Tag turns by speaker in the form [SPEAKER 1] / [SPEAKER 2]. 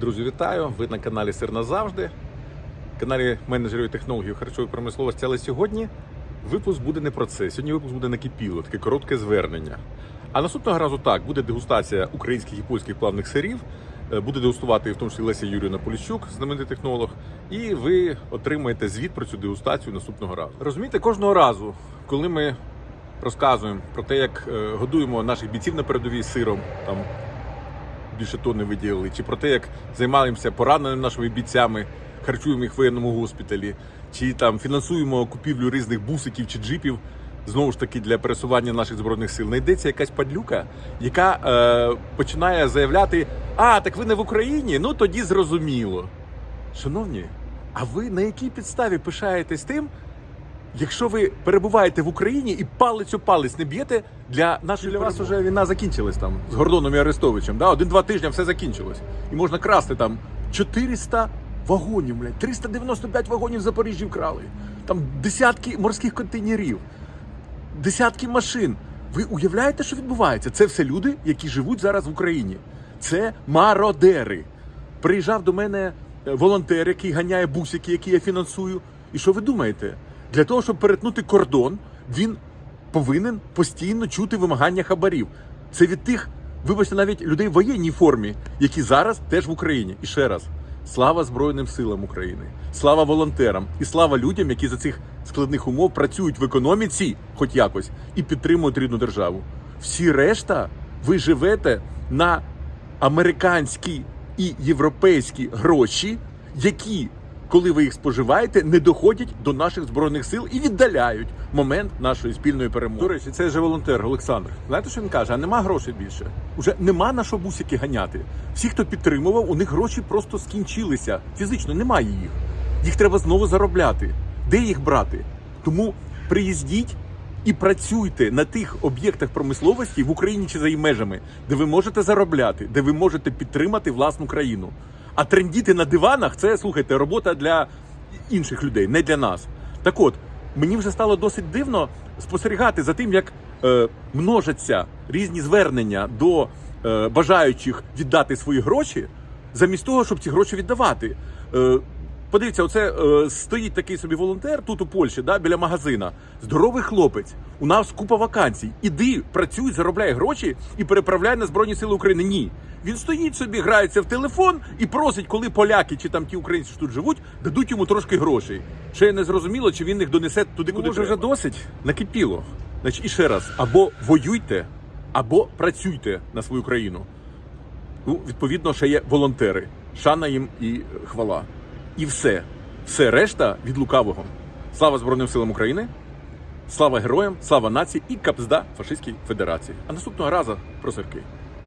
[SPEAKER 1] Друзі, вітаю! Ви на каналі Сир назавжди, каналі менеджерів і харчової промисловості. Але сьогодні випуск буде не про це. Сьогодні випуск буде накипіло, таке коротке звернення. А наступного разу так буде дегустація українських і польських плавних сирів. Е, Буде дегустувати в тому числі Леся Юріївна Поліщук, знаменитий технолог. І ви отримаєте звіт про цю дегустацію наступного разу. Розумієте, кожного разу, коли ми розказуємо про те, як е, годуємо наших бійців на передовій сиром, там більше тонни виділили, чи про те, як займаємося пораненими нашими бійцями, харчуємо їх в воєнному госпіталі, чи там фінансуємо купівлю різних бусиків чи джипів. Знову ж таки, для пересування наших збройних сил знайдеться якась падлюка, яка е, починає заявляти: А, так ви не в Україні? Ну тоді зрозуміло. Шановні, а ви на якій підставі пишаєтесь тим, якщо ви перебуваєте в Україні і палець у палець не б'єте для нашої для вас вже війна закінчилась там з Гордоном і Арестовичем. Да? Один-два тижні все закінчилось. І можна красти там 400 вагонів, блядь, 395 вагонів в Запоріжжі вкрали. Там десятки морських контейнерів, десятки машин. Ви уявляєте, що відбувається? Це все люди, які живуть зараз в Україні. Це мародери. Приїжджав до мене е, волонтер, який ганяє бусики, які я фінансую. І що ви думаєте? Для того, щоб перетнути кордон, він повинен постійно чути вимагання хабарів. Це від тих, вибачте, навіть людей в воєнній формі, які зараз теж в Україні. І ще раз. Слава Збройним силам України, слава волонтерам і слава людям, які за цих складних умов працюють в економіці, хоч якось, і підтримують рідну державу. Всі решта, ви живете на американські і європейські гроші, які, коли ви їх споживаєте, не доходять до наших збройних сил і віддаляють момент нашої спільної перемоги. До речі, цей же волонтер Олександр. Знаєте, що він каже? А нема грошей більше. Уже нема на що бусики ганяти. Всі, хто підтримував, у них гроші просто скінчилися. Фізично немає їх. Їх треба знову заробляти. Де їх брати? Тому приїздіть і працюйте на тих об'єктах промисловості в Україні чи за її межами, де ви можете заробляти, де ви можете підтримати власну країну. А трендіти на диванах це слухайте, робота для інших людей, не для нас. Так от, мені вже стало досить дивно спостерігати за тим, як е, множаться різні звернення до е, бажаючих віддати свої гроші, замість того, щоб ці гроші віддавати. Е, Подивіться, оце е, стоїть такий собі волонтер тут у Польщі, да, біля магазина. Здоровий хлопець. У нас купа вакансій. Іди, працюй, заробляй гроші і переправляй на Збройні Сили України. Ні. Він стоїть собі, грається в телефон і просить, коли поляки чи там ті українці, що тут живуть, дадуть йому трошки грошей. Ще я не зрозуміло, чи він їх донесе туди, куди вже вже досить накипіло. Значить, і ще раз: або воюйте, або працюйте на свою країну. Ну, відповідно, ще є волонтери. Шана їм і хвала. І все. Все решта від лукавого. Слава Збройним силам України, слава героям, слава нації і капзда фашистській федерації. А наступного разу про сирки.